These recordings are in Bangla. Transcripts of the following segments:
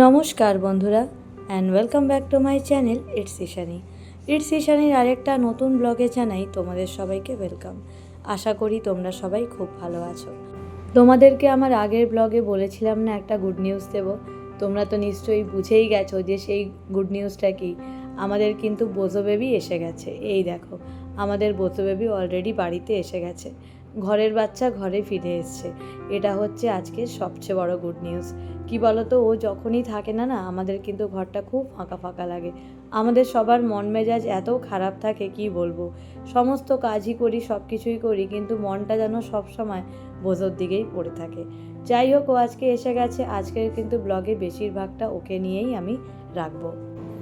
নমস্কার বন্ধুরা and welcome back to my channel it's Ishani it's ইশানির আরেকটা নতুন ব্লগে জানাই তোমাদের সবাইকে ওয়েলকাম আশা করি তোমরা সবাই খুব ভালো আছো। তোমাদেরকে আমার আগের ব্লগে বলেছিলাম না, একটা গুড নিউজ দেব। তোমরা তো নিশ্চয়ই বুঝেই গেছো যে সেই গুড নিউজটা কি। আমাদের কিন্তু বোঝো বেবি এসে গেছে। এই দেখো, আমাদের বোঝো বেবি অলরেডি বাড়িতে এসে গেছে। ঘরের বাচ্চা ঘরে ফিরে এসছে। এটা হচ্ছে আজকের সবচেয়ে বড় গুড নিউজ কি বলতো, ও যখনই থাকে না না, আমাদের কিন্তু ঘরটা খুব ফাঁকা ফাঁকা লাগে। আমাদের সবার মন মেজাজ এত খারাপ থাকে, কি বলব? সমস্ত কাজই করি সব কিছুই করি, কিন্তু মনটা যেন সব সময় বোঝোর দিকেই পড়ে থাকে। যাই হোক, ও আজকে এসে গেছে। আজকের কিন্তু ব্লগে বেশিরভাগটা ওকে নিয়েই আমি রাখব।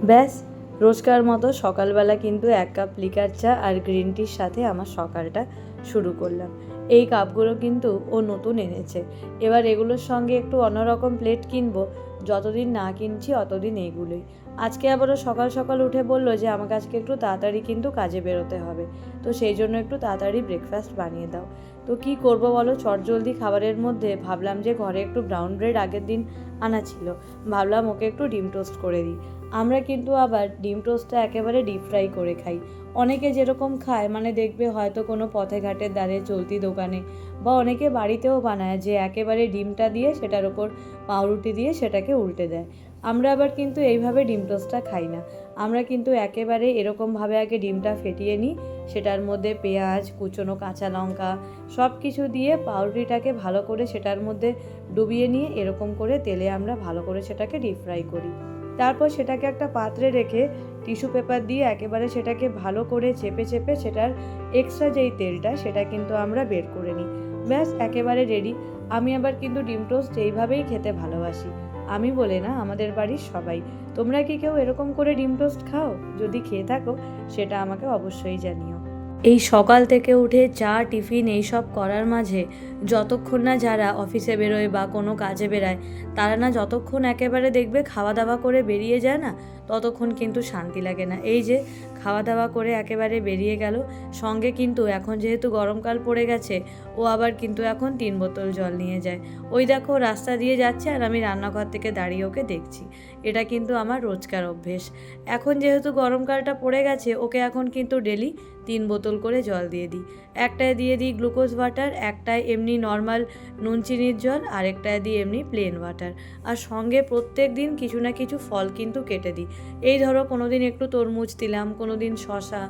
ব্যাস, রোজকার মতো সকালবেলা কিন্তু এক কাপ লিকার চা আর গ্রিন টির সাথে আমার সকালটা শুরু করলাম। এই কাপগুলো কিন্তু ও নতুন এনেছে। এবার এগুলোর সঙ্গে একটু অন্যরকম প্লেট কিনবো। যতদিন না কিনছি অতদিন এইগুলোই। আজকে আবারও সকাল সকাল উঠে বলল যে, আমাকে আজকে একটু তাড়াতাড়ি কিন্তু কাজে বেরোতে হবে। তো সেই জন্য একটু তাড়াতাড়ি ব্রেকফাস্ট বানিয়ে দাও। তো কি করব বলো? চটজলদি খাবারের মধ্যে ভাবলাম যে, ঘরে একটু ব্রাউন ব্রেড আগের দিন আনা ছিল। ভাবলাম ওকে একটু ডিম টোস্ট করে দিই। আমরা কিন্তু আবার ডিম টোস্টটা একেবারে ডিপ ফ্রাই করে খাই। অনেকে যেরকম খায় মানে দেখবে হয়তো কোনো পথে ঘাটের দ্বারে চলতি দোকানে বা অনেকে বাড়িতেও বানায় যে একেবারে ডিমটা দিয়ে সেটার ওপর পাউরুটি দিয়ে সেটাকে উল্টে দেয়। আমরা আবার কিন্তু এইভাবে ডিম টোস্টটা খাই না। আমরা কিন্তু একেবারে এরকমভাবে আগে ডিমটা ফেটিয়ে নিই, সেটার মধ্যে পেঁয়াজ, কুচনো কাঁচা লঙ্কা সব কিছু দিয়ে পাউরুটিটাকে ভালো করে সেটার মধ্যে ডুবিয়ে নিয়ে এরকম করে তেলে আমরা ভালো করে সেটাকে ডিপ ফ্রাই করি। তারপর সেটাকে একটা পাত্রে রেখে টিস্যু পেপার দিয়ে একেবারে সেটাকে ভালো করে চেপে চেপে সেটার এক্সট্রা যেই তেলটা সেটা কিন্তু আমরা বের করে নিই। ব্যাস, একেবারে রেডি আমি আবার কিন্তু ডিম টোস্ট এইভাবেই খেতে ভালোবাসি। আমি বলে না, আমাদের বাড়ির সবাই। তোমরা কি কেউ এরকম করে ডিম টোস্ট খাও? যদি খেয়ে থাকো, সেটা আমাকে অবশ্যই জানিও। এই সকাল থেকে উঠে চা, টিফিন এইসব করার মাঝে যতক্ষণ না যারা অফিসে বেরোয় বা কোনো কাজে বেরায়, তারা না যতক্ষণ একেবারে দেখবে খাওয়া দাওয়া করে বেরিয়ে যায় না ততক্ষণ কিন্তু শান্তি লাগে না। এই যে খাওয়া দাওয়া করে একেবারে বেরিয়ে গেল, সঙ্গে কিন্তু এখন যেহেতু গরমকাল পড়ে গেছে, ও আবার কিন্তু এখন তিন বোতল জল নিয়ে যায়। ওই দেখো রাস্তা দিয়ে যাচ্ছে আর আমি রান্নাঘর থেকে দাঁড়িয়ে ওকে দেখছি। এটা কিন্তু আমার রোজকার অভ্যেস। এখন যেহেতু গরমকালটা পড়ে গেছে, ওকে এখন কিন্তু ডেলি তিন বোতল করে জল দিয়ে দিই। একটায় দিয়ে দিই গ্লুকোজ ওয়াটার, একটায় এমনি নর্মাল নুন চিনির জল, আরেকটায় দিই এমনি প্লেন ওয়াটার। আর সঙ্গে প্রত্যেক দিন কিছু না কিছু ফল কিন্তু কেটে দিই। এই ধরো কোনো দিন একটু তরমুজ দিলাম কোনো দিন শশা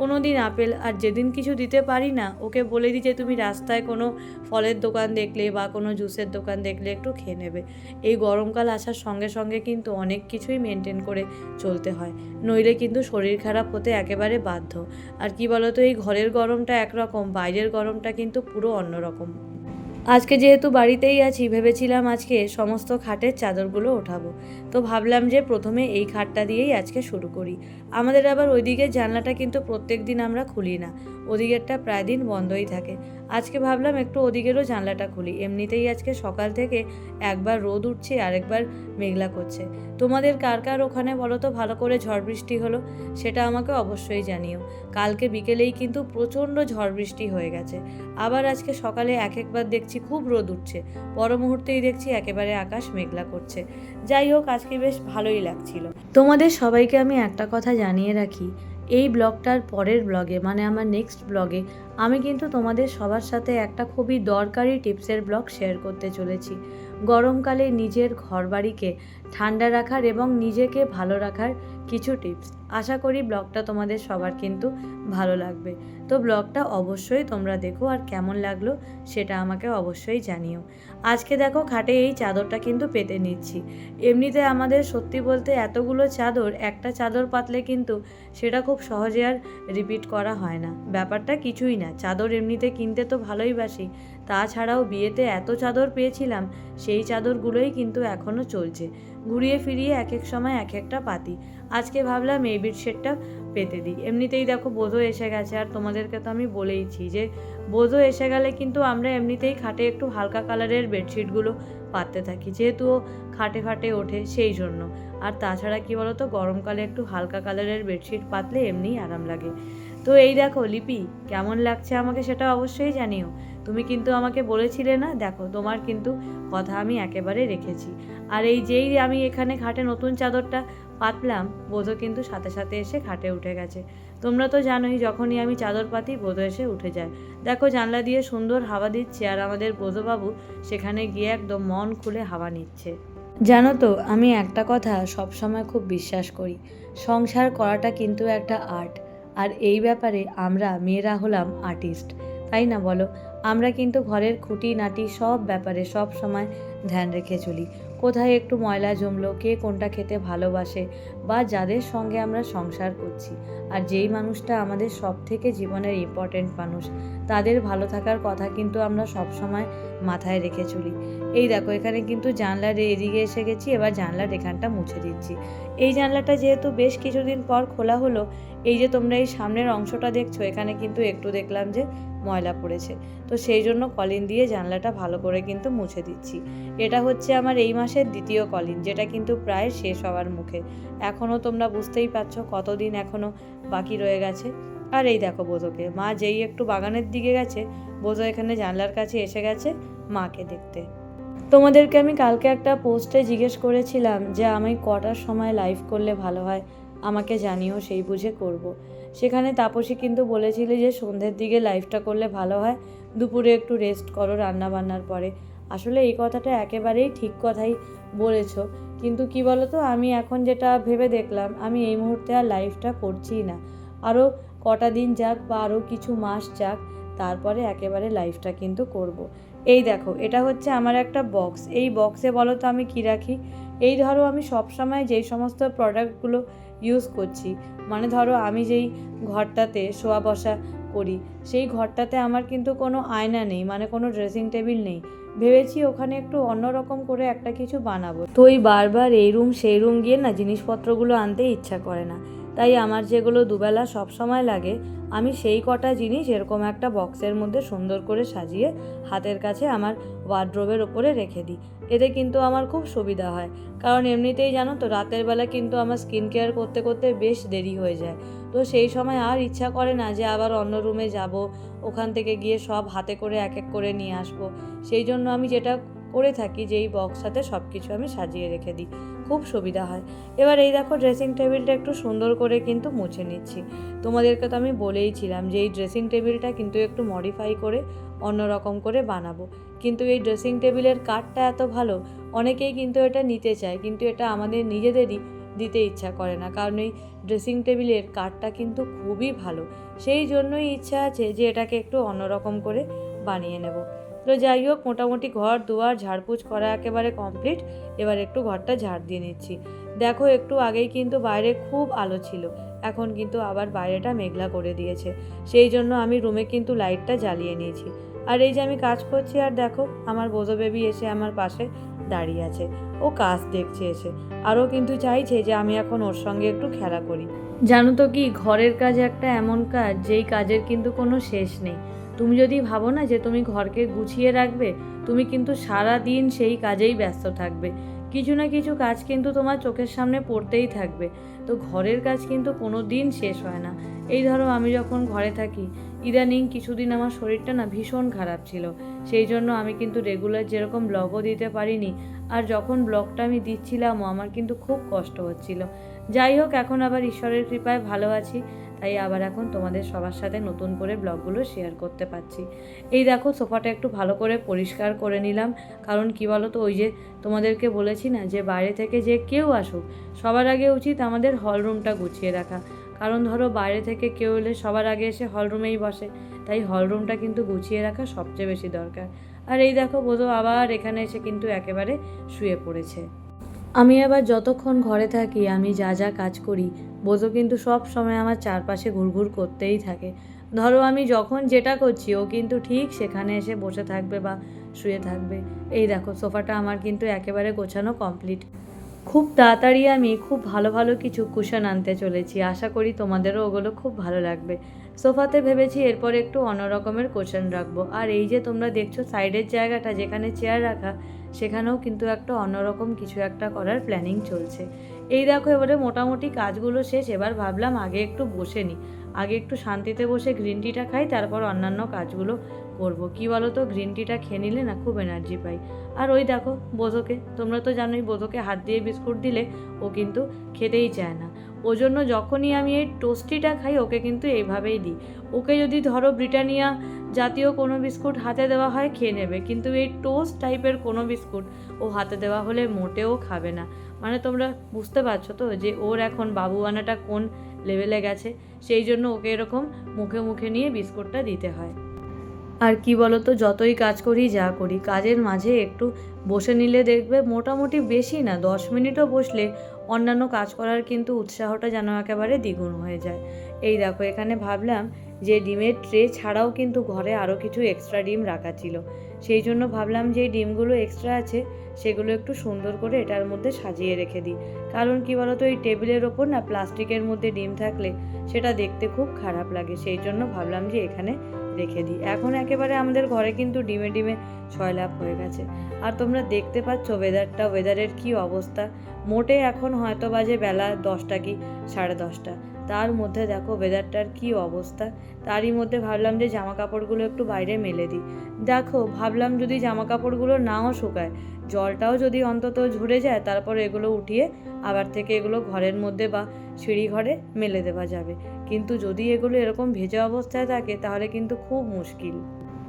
কোনো দিন আপেল, আর যেদিন কিছু দিতে পারি না, ওকে বলে দিই যে তুমি রাস্তায় কোনো ফলের দোকান দেখলে বা কোনো জুসের দোকান দেখলে একটু খেয়ে নেবে। এই গরমকাল আসার সঙ্গে সঙ্গে কিন্তু অনেক কিছুই মেনটেন করে চলতে হয়, নইলে কিন্তু শরীর খারাপ হতে একেবারে বাধ্য। আর কি বলতো, এই ঘরের গরমটা একরকম, বাইরের গরমটা কিন্তু পুরো অন্যরকম। আজকে যেহেতু বাড়িতেই আছি, ভেবেছিলাম আজকে সমস্ত খাটের চাদরগুলো ওঠাবো। তো ভাবলাম যে প্রথমে এই খাটটা দিয়েই আজকে শুরু করি। আমাদের আবার ওইদিকের জানলাটা কিন্তু প্রত্যেক দিন আমরা খুলি না। ওদিকেরটা প্রায় দিন বন্ধই থাকে। আজকে ভাবলাম একটু ওদিকেরও জানলাটা খুলি। এমনিতেই আজকে সকাল থেকে একবার রোদ উঠছে, আরেকবার মেঘলা করছে। তোমাদের কার কার ওখানে বলো তো? ভালো করে ঝড় বৃষ্টি হলো, সেটা আমাকে অবশ্যই জানিও। কালকে বিকেলেই কিন্তু প্রচণ্ড ঝড় বৃষ্টি হয়ে গেছে। আবার আজকে সকালে এক একবার দেখছি খুব রোদ উঠছে। পর মুহূর্তেই দেখছি একেবারে আকাশ মেঘলা করছে। যাই হোক, আজকে বেশ ভালোই লাগছিল। তোমাদের সবাইকে আমি একটা কথা জানিয়ে রাখি। এই ব্লগটার পরের ব্লগে মানে আমার নেক্সট ব্লগে, আমি কিন্তু তোমাদের সবার সাথে একটা খুবই দরকারি টিপসের ব্লগ শেয়ার করতে চলেছি। গরমকালে নিজের ঘরবাড়িকে ঠান্ডা রাখার এবং নিজেকে ভালো রাখার কিছু টিপস। আশা করি ব্লগটা তোমাদের সবার কিন্তু ভালো লাগবে। তো ব্লগটা অবশ্যই তোমরা দেখো আর কেমন লাগল সেটা আমাকে অবশ্যই জানিও। আজকে দেখো খাটে এই চাদরটা কিন্তু পেতে নিচ্ছি। এমনিতে আমাদের সত্যি বলতে এতগুলো চাদর, একটা চাদর পাতলে কিন্তু সেটা খুব সহজে আর রিপিট করা হয় না। ব্যাপারটা কিছুই না। চাদর এমনিতে কিনতে তো ভালোই বাসি। তাছাড়াও বিয়েতে এত চাদর পেয়েছিলাম, সেই চাদরগুলোই কিন্তু এখনও চলছে। ঘুরিয়ে ফিরিয়ে এক এক সময় এক একটা পাতি। আজকে ভাবলাম এই বেডশিটটা পেতে দিই। এমনিতেই দেখো বোধও এসে গেছে, আর তোমাদেরকে তো আমি বলেইছি যে বোধও এসে গেলে কিন্তু আমরা এমনিতেই খাটে একটু হালকা কালারের বেডশিটগুলো পাততে থাকি, যেহেতু ও খাটে ফাটে ওঠে সেই জন্য। আর তাছাড়া কি বলতো, গরমকালে একটু হালকা কালারের বেডশিট পাতলে এমনিই আরাম লাগে। তো এই দেখো, লিপি, কেমন লাগছে আমাকে সেটা অবশ্যই জানিও। তুমি কিন্তু আমাকে বলেছিলে না, দেখো, তোমার কিন্তু কথা আমি একেবারে রেখেছি। আর এই যেই আমি এখানে খাটে নতুন চাদরটা পাতলাম, বোধও কিন্তু সাথে সাথে এসে খাটে উঠে গেছে। তোমরা তো জানোই, যখনই আমি চাদর পাতি বোধ এসে উঠে যায়। দেখো, জানলা দিয়ে সুন্দর হাওয়া দিচ্ছে, আর আমাদের বোধবাবু সেখানে গিয়ে একদম মন খুলে হাওয়া নিচ্ছে। জানো তো, আমি একটা কথা সবসময় খুব বিশ্বাস করি, সংসার করাটা কিন্তু একটা আর্ট। আর এই ব্যাপারে আমরা মেয়েরা হলাম আর্টিস্ট, তাই না বলো? আমরা কিন্তু ঘরের খুঁটি নাটি সব ব্যাপারে সব সময় ধ্যান রেখে চলি। কোথায় একটু ময়লা জমলো, কে কোনটা খেতে ভালোবাসে বা যাদের সঙ্গে আমরা সংসার করছি। আর যেই মানুষটা আমাদের সব থেকে জীবনের ইম্পর্ট্যান্ট মানুষ, তাদের ভালো থাকার কথা কিন্তু আমরা সব সময় মাথায় রেখে চলি। এই দেখো, এখানে কিন্তু জানলার এদিকে এসে গেছি, এবার জানলার এখানটা মুছে দিচ্ছি। এই জানলাটা যেহেতু বেশ কিছুদিন পর খোলা হলো এই যে তোমরা এই সামনের অংশটা দেখছ, এখানে কিন্তু একটু দেখলাম যে ময়লা পড়েছে। তো সেই জন্য কলিন দিয়ে জানলাটা ভালো করে কিন্তু মুছে দিচ্ছি। এটা হচ্ছে আমার এই মাসের দ্বিতীয় কলিন, যেটা কিন্তু প্রায় শেষ হওয়ার মুখে। এখনও তোমরা বুঝতেই পারছ কতদিন এখনও বাকি রয়ে গেছে। আর এই দেখো বোধকে মা যেই একটু বাগানের দিকে গেছে বোধ এখানে জানলার কাছে এসে গেছে মাকে দেখতে। তোমাদেরকে আমি কালকে একটা পোস্টে জিজ্ঞেস করেছিলাম যে আমি কটার সময় লাইভ করলে ভালো হয়? আমাকে জানিও, সেই বুঝে করব। সেখানে তাপসী কিন্তু বলেছিলে যে সন্ধ্যের দিকে লাইফটা করলে ভালো হয়, দুপুরে একটু রেস্ট করো রান্না বান্নার পরে। আসলে এই কথাটা একেবারেই ঠিক কথাই বলেছ। কিন্তু কি বলো তো আমি এখন যেটা ভেবে দেখলাম, আমি এই মুহূর্তে আর লাইফটা করছিই না। আরও কটা দিন যাক বা আরও কিছু মাস যাক, তারপরে একেবারে লাইফটা কিন্তু করব। এই দেখো, এটা হচ্ছে আমার একটা বক্স এই বক্সে বলো তো আমি কী রাখি? এই ধরো আমি সবসময় যেই সমস্ত প্রোডাক্টগুলো ইউজ করছি মানে ধরো আমি যেই ঘরটাতে শোয়া বসা করি, সেই ঘরটাতে আমার কিন্তু কোনো আয়না নেই মানে কোনো ড্রেসিং টেবিল নেই। ভেবেছি ওখানে একটু অন্যরকম করে একটা কিছু বানাবো। তো ওই বারবার এই রুম সেই রুম গিয়ে না জিনিসপত্রগুলো আনতে ইচ্ছা করে না। তাই আমার যেগুলো দুবেলা সব সময় লাগে, আমি সেই কটা জিনিস এরকম একটা বক্সের মধ্যে সুন্দর করে সাজিয়ে হাতের কাছে আমার ওয়ার্ড্রোবের ওপরে রেখে দিই। এতে কিন্তু আমার খুব সুবিধা হয়। কারণ এমনিতেই জানো তো, রাতের বেলা কিন্তু আমার স্কিন কেয়ার করতে করতে বেশ দেরি হয়ে যায়। তো সেই সময় আর ইচ্ছা করে না যে আবার অন্য রুমে যাব, ওখান থেকে গিয়ে সব হাতে করে এক এক করে নিয়ে আসব। সেই জন্য আমি যেটা করে থাকি যে এই বক্সটাতে সব কিছু আমি সাজিয়ে রেখে দিই। খুব সুবিধা হয়। এবার এই দেখো ড্রেসিং টেবিলটা একটু সুন্দর করে কিন্তু মুছে নিচ্ছি। তোমাদেরকে তো আমি বলেইছিলাম যে এই ড্রেসিং টেবিলটা কিন্তু একটু মডিফাই করে অন্য রকম করে বানাবো। কিন্তু এই ড্রেসিং টেবিলের কাঠটা এত ভালো, অনেকেই কিন্তু এটা নিতে চায়, কিন্তু এটা আমাদের নিজেদেরই দিতে ইচ্ছা করে না। কারণ এই ড্রেসিং টেবিলের কাঠটা কিন্তু খুবই ভালো। সেই জন্যই ইচ্ছা আছে যে এটাকে একটু অন্যরকম করে বানিয়ে নেব। তো যাই হোক, মোটামুটি ঘর দুয়ার ঝাড়পুছ করা একেবারে কমপ্লিট এবার একটু ঘরটা ঝাড় দিয়ে নিচ্ছি। দেখো, একটু আগেই কিন্তু বাইরে খুব আলো ছিল। এখন কিন্তু আবার বাইরেটা মেঘলা করে দিয়েছে। সেই জন্য আমি রুমে কিন্তু লাইটটা জ্বালিয়ে নিয়েছি। আর এই যে আমি কাজ করছি, আর দেখো, আমার বোঝো বেবি এসে আমার পাশে দাঁড়িয়ে আছে। ও কাজ দেখছে এসে। আরও কিন্তু চাইছে যে আমি এখন ওর সঙ্গে একটু খেলা করি। জানো তো কি, ঘরের কাজ একটা এমন কাজ, যেই কাজের কিন্তু কোনো শেষ নেই। তুমি যদি ভাবো না যে তুমি ঘরকে গুছিয়ে রাখবে, তুমি কিন্তু সারা দিন সেই কাজেই ব্যস্ত থাকবে। কিছু না কিছু কাজ কিন্তু তোমার চোখের সামনে পড়তেই থাকবে। তো ঘরের কাজ কিন্তু কোনো দিন শেষ হয় না। এই ধরো আমি যখন ঘরে থাকি, ইদানিং কিছুদিন আমার শরীরটা না ভীষণ খারাপ ছিল। সেই জন্য আমি কিন্তু রেগুলার যেরকম ব্লগও দিতে পারিনি, আর যখন ব্লগটা আমি দিচ্ছিলামও আমার কিন্তু খুব কষ্ট হচ্ছিল। যাই হোক, এখন আবার ঈশ্বরের কৃপায় ভালো আছি। তাই আবার এখন তোমাদের সবার সাথে নতুন করে ব্লগগুলো শেয়ার করতে পারছি। এই দেখো সোফাটা একটু ভালো করে পরিষ্কার করে নিলাম। কারণ কি বলো তো ওই যে তোমাদেরকে বলেছি না যে বাইরে থেকে যে কেউ আসুক, সবার আগে উচিত আমাদের হল রুমটা গুছিয়ে রাখা। কারণ ধরো বাইরে থেকে কেউ এলে সবার আগে এসে হল রুমেই বসে। তাই হল রুমটা কিন্তু গুছিয়ে রাখা সবচেয়ে বেশি দরকার। আর এই দেখো বোধ আবার এখানে এসে কিন্তু একেবারে শুয়ে পড়েছে। আমি আবার যতক্ষণ ঘরে থাকি, আমি যা যা কাজ করি, বোঝো কিন্তু সব সময় আমার চারপাশে ঘুরঘুর করতেই থাকে। ধরো আমি যখন যেটা করছি, ও কিন্তু ঠিক সেখানে এসে বসে থাকবে বা শুয়ে থাকবে। এই দেখো, সোফাটা আমার কিন্তু একেবারে গোছানো কমপ্লিট। খুব তাড়াতাড়ি আমি খুব ভালো ভালো কিছু কুশন আনতে চলেছি। আশা করি তোমাদেরও ওগুলো খুব ভালো লাগবে। সোফাতে ভেবেছি এরপর একটু অন্য রকমের কোশন রাখব। আর এই যে তোমরা দেখছ, সাইডের জায়গাটা যেখানে চেয়ার রাখা সেখানেও কিন্তু একটা অন্যরকম কিছু একটা করার প্ল্যানিং চলছে। এই দেখো এবারে মোটামুটি কাজগুলো শেষ, এবার ভাবলাম আগে একটু বসে নিই। আগে একটু শান্তিতে বসে গ্রিন টিটা খাই, তারপর অন্যান্য কাজগুলো করব। কি বলো তো গ্রিন টিটা খেয়ে নিলে না খুব এনার্জি পাই। আর ওই দেখো, বোধকে, তোমরা তো জানোই বোধোকে হাত দিয়ে বিস্কুট দিলে ও কিন্তু খেতেই চায় না। ও জন্য যখনই আমি এই টোস্টিটা খাই, ওকে কিন্তু এইভাবেই দিই। ওকে যদি ধরো ব্রিটানিয়া জাতীয় কোনো বিস্কুট হাতে দেওয়া হয়, খেয়ে নেবে। কিন্তু এই টোস্ট টাইপের কোনো বিস্কুট ও হাতে দেওয়া হলে মোটেও খাবে না। মানে তোমরা বুঝতে পারছ তো যে ওর এখন বাবুয়ানাটা কোন লেভেলে গেছে? সেই জন্য ওকে এরকম মুখে মুখে নিয়ে বিস্কুটটা দিতে হয়। আর কি বলো তো যতই কাজ করি, যা করি, কাজের মাঝে একটু বসে নিলে দেখবে মোটামুটি বেশি না, দশ মিনিটও বসলে অন্যান্য কাজ করার কিন্তু উৎসাহটা যেন একেবারে দ্বিগুণ হয়ে যায়। এই দেখো, এখানে ভাবলাম যে ডিমের ট্রে ছাড়াও কিন্তু ঘরে আরও কিছু এক্সট্রা ডিম রাখা ছিল। সেই জন্য ভাবলাম যে ডিমগুলো এক্সট্রা আছে, সেগুলো একটু সুন্দর করে এটার মধ্যে সাজিয়ে রেখে দিই। কারণ কি বলতো, এই টেবিলের ওপর না প্লাস্টিকের মধ্যে ডিম থাকলে সেটা দেখতে খুব খারাপ লাগে। সেই জন্য ভাবলাম যে এখানে রেখে দিই। এখন একেবারে আমাদের ঘরে কিন্তু ডিমে ডিমে ছয় লাভ হয়ে গেছে। আর তোমরা দেখতে পাচ্ছ ওয়েদারটা ওয়েদারের কি অবস্থা? মোটে এখন হয়তো বাজে বেলা দশটা কি সাড়ে দশটা। তার মধ্যে দেখো ওয়েদারটার কি অবস্থা? তারই মধ্যে ভাবলাম যে জামা কাপড়গুলো একটু বাইরে মেলে দিই। দেখো, ভাবলাম যদি জামা কাপড়গুলো নাও শুকায়, জলটাও যদি অন্তত ঝরে যায়, তারপর এগুলো উঠিয়ে আবার থেকে এগুলো ঘরের মধ্যে বা সিঁড়ি ঘরে মেলে দেওয়া যাবে। কিন্তু যদি এগুলো এরকম ভেজা অবস্থায় থাকে, তাহলে কিন্তু খুব মুশকিল।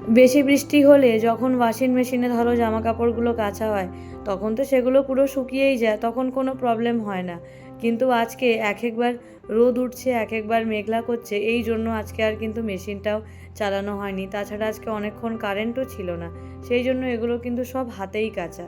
বেশি বৃষ্টি হলে যখন ওয়াশিং মেশিনে ধরো জামা কাপড়গুলো কাচা হয়, তখন তো সেগুলো পুরো শুকিয়েই যায়, তখন কোনো প্রবলেম হয় না। কিন্তু আজকে এক একবার রোদ উঠছে এক একবার মেঘলা করছে, এই জন্য আজকে আর কিন্তু মেশিনটাও চালানো হয়নি। তাছাড়া আজকে অনেকক্ষণ কারেন্টও ছিল না, সেই জন্য এগুলো কিন্তু সব হাতেই কাঁচা।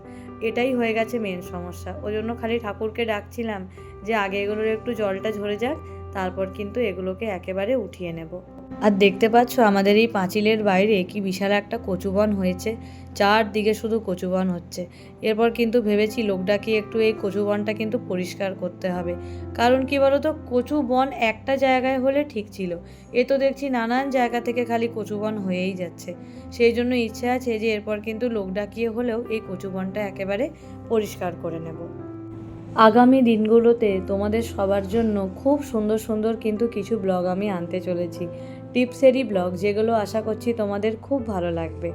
এটাই হয়ে গেছে মেন সমস্যা। ওই জন্য খালি ঠাকুরকে ডাকছিলাম যে আগে এগুলোর একটু জলটা ঝরে যাক, তারপর কিন্তু এগুলোকে একেবারে উঠিয়ে নেব। আর দেখতে পাচ্ছ আমাদের এই পাঁচিলের বাইরে কি বিশাল একটা কচুবন হয়েছে। চারদিকে শুধু কচুবন হচ্ছে। এরপর কিন্তু ভেবেছি লোক ডাকিয়ে একটু এই কচুবনটা কিন্তু পরিষ্কার করতে হবে। কারণ কি বলতো কচু বন একটা জায়গায় হলে ঠিক ছিল। এ তো দেখছি নানান জায়গা থেকে খালি কচুবন হয়েই যাচ্ছে। সেই জন্য ইচ্ছে আছে যে এরপর কিন্তু লোক ডাকিয়ে হলেও এই কচুবনটা একেবারে পরিষ্কার করে নেব। আগামী দিনগুলোতে তোমাদের সবার জন্য খুব সুন্দর সুন্দর কিন্তু কিছু ব্লগ আমি আনতে চলেছি। টিপসেরই ব্লগ, যেগুলো আশা করছি তোমাদের খুব ভালো লাগবে।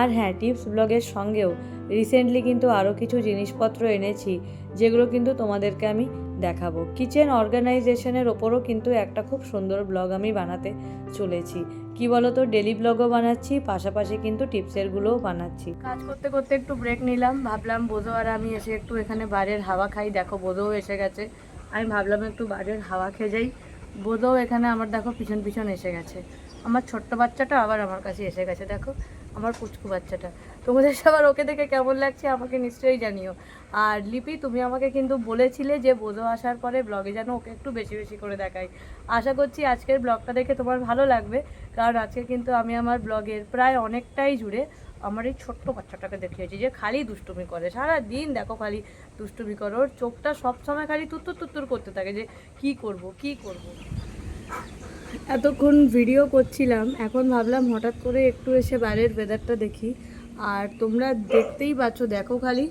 আর হ্যাঁ টিপস ব্লগের সঙ্গেও রিসেন্টলি কিন্তু আরও কিছু জিনিসপত্র এনেছি, যেগুলো কিন্তু তোমাদেরকে আমি দেখাবো। কিচেন অর্গানাইজেশনের ওপরও কিন্তু একটা খুব সুন্দর ব্লগ আমি বানাতে চলেছি। কি বলো তো ডেলি ব্লগও বানাচ্ছি, পাশাপাশি কিন্তু টিপসেরগুলোও বানাচ্ছি। কাজ করতে করতে একটু ব্রেক নিলাম, ভাবলাম বোধো আর আমি এসে একটু এখানে বাইরের হাওয়া খাই। দেখো বোধও এসে গেছে। আমি ভাবলাম একটু বাইরের হাওয়া খেয়ে যাই। বোধও এখানে আমার দেখো পিছন পিছন এসে গেছে। আমার ছোট্ট বাচ্চাটা আবার আমার কাছে এসে গেছে, দেখো। আমার পুচকু বাচ্চাটা। তোমাদের সবার ওকে দেখে কেমন লাগছে আমাকে নিশ্চয়ই জানিও। আর লিপি, তুমি আমাকে কিন্তু বলেছিলে যে বোধো আসার পরে ব্লগে যেন ওকে একটু বেশি বেশি করে দেখাই। আশা করছি আজকের ব্লগটা দেখে তোমার ভালো লাগবে, কারণ আজকে কিন্তু আমি আমার ব্লগের প্রায় অনেকটাই জুড়ে আমার এই ছোট্ট বাচ্চাটাকে দেখিয়েছি, যে খালি দুষ্টুমি করে। সারা দিন দেখো খালি দুষ্টুমি করে, ওর চোখটা সবসময় খালি তুত্তুর তুত্তুর করতে থাকে, যে কি করব কি করব। এতক্ষণ ভিডিও করছিলাম, এখন ভাবলাম হঠাৎ করে একটু এসে বাইরের ওয়েদারটা দেখি। আর তোমরা দেখতেই পাচ্ছ, দেখো খালি।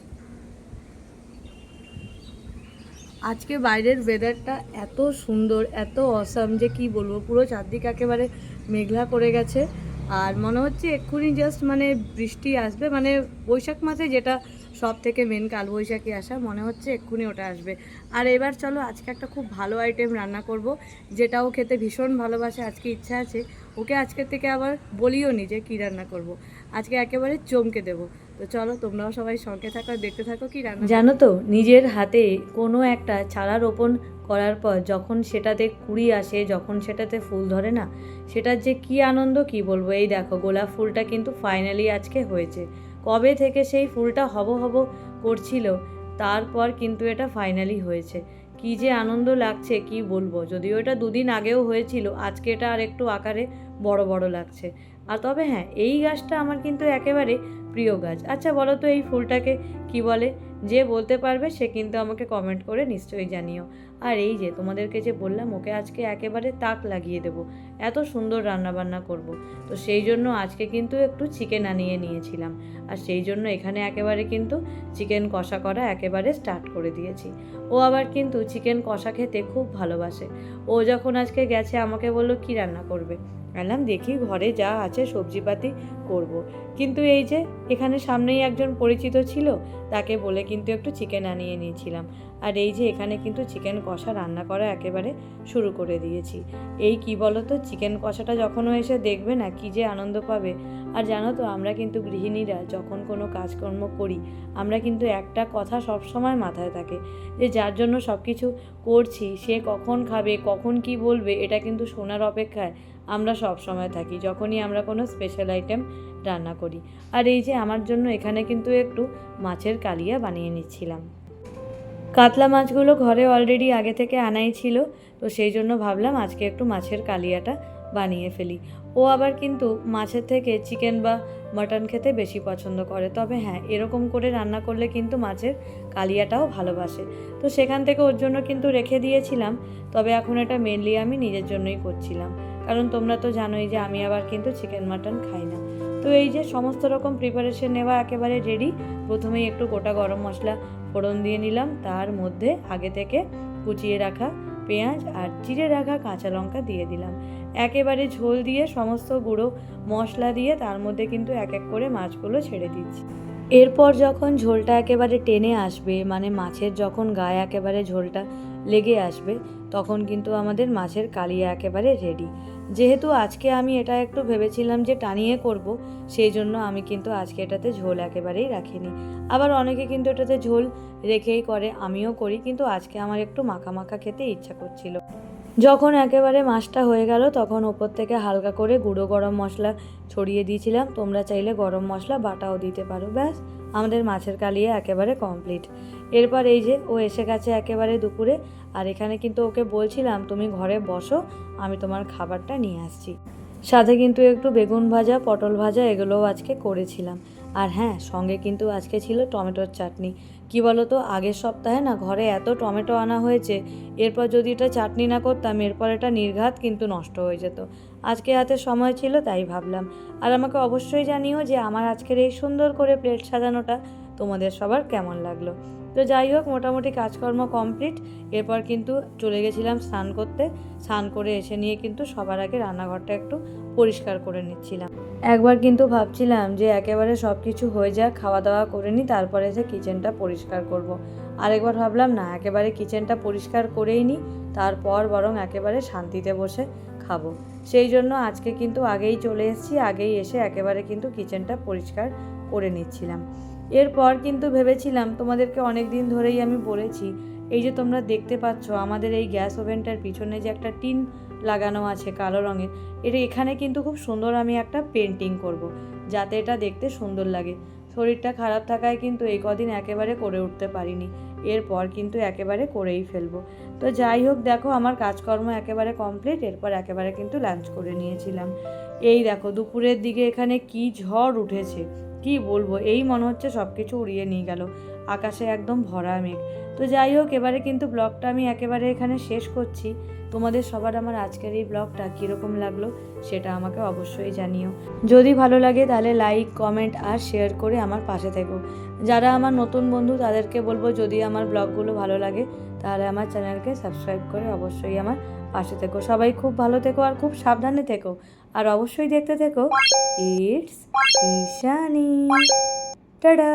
আজকে বাইরের ওয়েদারটা এত সুন্দর, এত অসাম যে কি বলব, পুরো চারদিক একেবারে মেঘলা করে গেছে। আর মনে হচ্ছে এক্ষুনি জাস্ট মানে বৃষ্টি আসবে মানে বৈশাখ মাসে যেটা সব থেকে মেন কাল বৈশাখী আসা, মনে হচ্ছে এক্ষুনি ওটা আসবে। আর এবার চলো, আজকে একটা খুব ভালো আইটেম রান্না করব, যেটাও খেতে ভীষণ ভালোবাসে, আজকে ইচ্ছা আছে। ওকে আজকের থেকে আবার বলিও নি যে কী রান্না করব। আজকে একেবারে চমকে দেবো। তো চলো তোমরাও সবাই সঙ্গে থাকো দেখতে থাকো কি রান্না জানো তো নিজের হাতে কোনো একটা চারা রোপণ করার পর যখন সেটাতে কুড়ি আসে যখন সেটাতে ফুল ধরে না সেটার যে কি আনন্দ কি বলব? এই দেখো গোলাপ ফুলটা কিন্তু ফাইনালি আজকে হয়েছে। কবে থেকে সেই ফুলটা হব হব করছিল তারপর কিন্তু এটা ফাইনালি হয়েছে। কি যে আনন্দ লাগছে, কি বলব? যদিও এটা দুদিন আগেও হয়েছিল, আজকে এটা আর একটু আকারে বড় বড় লাগছে। আর তবে হ্যাঁ এই গাছটা আমার কিন্তু একেবারে প্রিয় গাছ। আচ্ছা বলো তো এই ফুলটাকে কি বলে? যে বলতে পারবে সে কিন্তু আমাকে কমেন্ট করে নিশ্চয়ই জানিও। আর এই যে তোমাদেরকে যে বললাম, ওকে আজকে একেবারে তাক লাগিয়ে দেবো। এত সুন্দর রান্নাবান্না করব। তো সেই জন্য আজকে কিন্তু একটু চিকেন আনিয়ে নিয়েছিলাম। আর সেই জন্য এখানে একেবারে কিন্তু চিকেন কষা করা একেবারে স্টার্ট করে দিয়েছি। ও আবার কিন্তু চিকেন কষা খেতে খুব ভালোবাসে। ও যখন আজকে গেছে, আমাকে বলল, কি রান্না করবে? বললাম দেখি ঘরে যা আছে সবজিপাতি করব। কিন্তু এই যে, এখানে সামনেই একজন পরিচিত ছিল, তাকে বলে কিন্তু একটু চিকেন আনিয়ে নিয়েছিলাম। আর এই যে, এখানে কিন্তু চিকেন কষা রান্না করা একেবারে শুরু করে দিয়েছি। এই কি বলো তো চিকেন কষাটা যখনও এসে দেখবে না, কি যে আনন্দ পাবে। আর জানো তো, আমরা কিন্তু গৃহিণীরা যখন কোনো কাজকর্ম করি, আমরা কিন্তু একটা কথা সবসময় মাথায় থাকে যে, যার জন্য সব কিছু করছি, সে কখন খাবে, কখন কি বলবে, এটা কিন্তু শোনার অপেক্ষায় আমরা সব সময় থাকি, যখনই আমরা কোনো স্পেশাল আইটেম রান্না করি। আর এই যে আমার জন্য এখানে কিন্তু একটু মাছের কালিয়া বানিয়ে নিচ্ছিলাম। কাতলা মাছগুলো ঘরে অলরেডি আগে থেকে আনাই ছিল, তো সেই জন্য ভাবলাম আজকে একটু মাছের কালিয়াটা বানিয়ে ফেলি। ও আবার কিন্তু মাছের থেকে চিকেন বা মাটন খেতে বেশি পছন্দ করে, তবে হ্যাঁ এরকম করে রান্না করলে কিন্তু মাছের কালিয়াটাও ভালোবাসে। তো সেখান থেকে ওর জন্য কিন্তু রেখে দিয়েছিলাম, তবে এখন এটা মেনলি আমি নিজের জন্যই করছিলাম। কারণ তোমরা তো জানোই যে আমি আবার কিন্তু চিকেন মাটন খাই না। তো এই যে সমস্ত রকম প্রিপারেশন নেওয়া একেবারে রেডি প্রথমেই একটু গোটা গরম মশলা ফোড়ন দিয়ে নিলাম, তার মধ্যে আগে থেকে কুচিয়ে রাখা পেঁয়াজ আর চিড়ে রাখা কাঁচা লঙ্কা দিয়ে দিলাম। একেবারে ঝোল দিয়ে সমস্ত গুঁড়ো মশলা দিয়ে তার মধ্যে কিন্তু এক এক করে মাছগুলো ছেড়ে দিচ্ছি। এরপর যখন ঝোলটা একেবারে টেনে আসবে মানে মাছের যখন গায়ে একেবারে ঝোলটা লেগে আসবে, তখন কিন্তু আমাদের মাছের কালিয়া একেবারে রেডি যেহেতু আজকে আমি এটা একটু ভেবেছিলাম যে টানিয়ে করব, সেই জন্য আমি কিন্তু আজকে এটাতে ঝোল একেবারেই রাখিনি। আবার অনেকে কিন্তু এটাতে ঝোল রেখেই করে, আমিও করি, কিন্তু আজকে আমার একটু মাখা মাখা খেতে ইচ্ছা করছিল। যখন একেবারে মাছটা হয়ে গেল, তখন ওপর থেকে হালকা করে গুঁড়ো গরম মশলা ছড়িয়ে দিয়েছিলাম। তোমরা চাইলে গরম মশলা বাটাও দিতে পারো, ব্যাস, আমাদের মাছের কালিয়া একেবারে কমপ্লিট। এরপর এই যে, ও এসে গেছে একেবারে দুপুরে আর এখানে কিন্তু ওকে বলছিলাম, তুমি ঘরে বসো, আমি তোমার খাবারটা নিয়ে আসছি। সাথে কিন্তু একটু বেগুন ভাজা, পটল ভাজা এগুলোও আজকে করেছিলাম। আর হ্যাঁ সঙ্গে কিন্তু আজকে ছিল টমেটোর চাটনি। কি বলো তো আগের সপ্তাহে না ঘরে এত টমেটো আনা হয়েছে, এরপর যদি এটা চাটনি না করতাম, এরপর এটা নির্ঘাত কিন্তু নষ্ট হয়ে যেত। আজকে হাতে সময় ছিল তাই ভাবলাম। আর আমাকে অবশ্যই জানিও যে আমার আজকের এই সুন্দর করে প্লেট সাজানোটা তোমাদের সবার কেমন লাগল। তো যাই হোক, মোটামুটি কাজকর্ম কমপ্লিট এরপর কিন্তু চলে গেছিলাম স্নান করতে। স্নান করে এসে নিয়ে কিন্তু সবার আগে রান্নাঘরটা একটু পরিষ্কার করে নিচ্ছিলাম। একবার কিন্তু ভাবছিলাম যে একেবারে সব কিছু হয়ে যাক খাওয়া দাওয়া করে নিই, তারপরে এসে কিচেনটা পরিষ্কার করব। আরেকবার ভাবলাম, না, একেবারে কিচেনটা পরিষ্কার করেই নিই, তারপর বরং একেবারে শান্তিতে বসে খাব। সেই জন্য আজকে কিন্তু আগেই চলে এসেছি, আগেই এসে একেবারে কিন্তু কিচেনটা পরিষ্কার করে নিচ্ছিলাম। এরপর কিন্তু ভেবেছিলাম তোমাদেরকে অনেক দিন ধরেই আমি বলেছি, এই যে তোমরা দেখতে পাচ্ছ আমাদের এই গ্যাস ওভেনটার পিছনে যে একটা টিন লাগানো আছে কালো রঙের এটা এখানে কিন্তু খুব সুন্দর আমি একটা পেন্টিং করব। যাতে এটা দেখতে সুন্দর লাগে। শরীরটা খারাপ থাকায় কিন্তু এই কদিন একেবারে করে উঠতে পারিনি, এরপর কিন্তু একেবারে করেই ফেলব। তো যাই হোক, দেখো আমার কাজকর্ম একেবারে কমপ্লিট, এরপর একেবারে কিন্তু লাঞ্চ করে নিয়েছিলাম। এই দেখো, দুপুরের দিকে এখানে কি ঝড় উঠেছে। কি বলব? এই মনে হচ্ছে সব কিছু উড়িয়ে নিয়ে গেল। আকাশে একদম ভরা মেঘ। তো যাই হোক, এবারে কিন্তু ব্লগটা আমি একেবারে এখানে শেষ করছি। তোমাদের সবার আমার আজকের এই ব্লগটা কীরকম লাগল সেটা আমাকে অবশ্যই জানিও। যদি ভালো লাগে তাহলে লাইক, কমেন্ট আর শেয়ার করে আমার পাশে থেকো। যারা আমার নতুন বন্ধু তাদেরকে বলব যদি আমার ব্লগগুলো ভালো লাগে তাহলে আমার চ্যানেলকে সাবস্ক্রাইব করে অবশ্যই আমার পাশে থেকো। সবাই খুব ভালো থেকো আর খুব সাবধানে থেকো। আর অবশ্যই দেখতে থেকো ইটস ইশানি টাডা